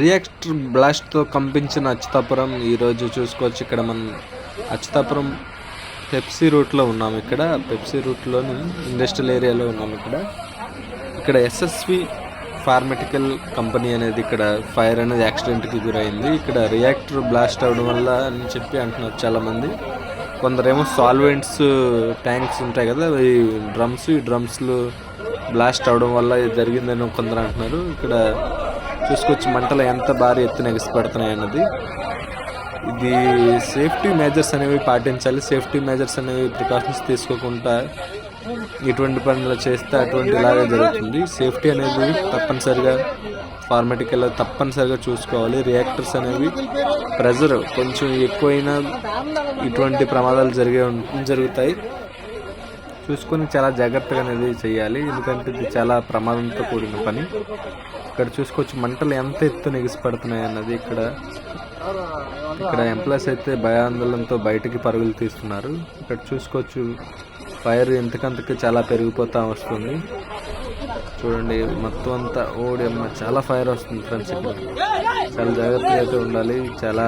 Reactor బ్లాస్ట్తో కంపించిన Atchutapuram ఈరోజు చూసుకోవచ్చు. ఇక్కడ మనం అచ్యుతాపురం పెప్సీ రూట్లో ఉన్నాం ఇక్కడ. పెప్సీ రూట్లోని ఇండస్ట్రియల్ ఏరియాలో ఉన్నాం ఇక్కడ. ఇక్కడ ఎస్ఎస్వి ఫార్మెటికల్ కంపెనీ అనేది ఇక్కడ ఫైర్ అనేది యాక్సిడెంట్కి గురైంది. ఇక్కడ రియాక్టర్ బ్లాస్ట్ అవ్వడం వల్ల అని చెప్పి అంటున్నారు చాలామంది. కొందరేమో సాల్వెంట్స్ ట్యాంక్స్ ఉంటాయి కదా ఈ డ్రమ్స్ ఈ డ్రమ్స్లు బ్లాస్ట్ అవడం వల్ల జరిగిందని కొందరు అంటున్నారు. ఇక్కడ చూసుకోవచ్చు మంటలు ఎంత భారీ ఎత్తున ఎగసిపడుతున్నాయి అన్నది. ఇది సేఫ్టీ మెజర్స్ అనేవి పాటించాలి. సేఫ్టీ మెజర్స్ అనేవి ప్రికాషన్స్ తీసుకోకుండా ఇటువంటి పనులు చేస్తే అటువంటి ఇలాగే జరుగుతుంది. సేఫ్టీ అనేది తప్పనిసరిగా ఫార్మాటికల్ తప్పనిసరిగా చూసుకోవాలి. రియాక్టర్స్ అనేవి ప్రెజర్ కొంచెం ఎక్కువైనా ఇటువంటి ప్రమాదాలు జరిగే జరుగుతాయి. చూసుకొని చాలా జాగ్రత్తగా అనేది చేయాలి. ఎందుకంటే ఇది చాలా ప్రమాదంతో కూడిన పని. ఇక్కడ చూసుకోవచ్చు మంటలు ఎంత ఎత్తున ఎగిసిపడుతున్నాయి అన్నది ఇక్కడ. ఇక్కడ ఎంప్లాయీస్ అయితే భయాందోళనతో బయటికి పరుగులు తీస్తున్నారు. ఇక్కడ చూసుకోవచ్చు ఫైర్ ఎంతకంతకి చాలా పెరిగిపోతూ వస్తుంది. చూడండి మొత్తం అంతా ఓడి అమ్మ చాలా ఫైర్ వస్తుంది ఫ్రెండ్స్ ఇక్కడ. చాలా జాగ్రత్తగా అయితే ఉండాలి. చాలా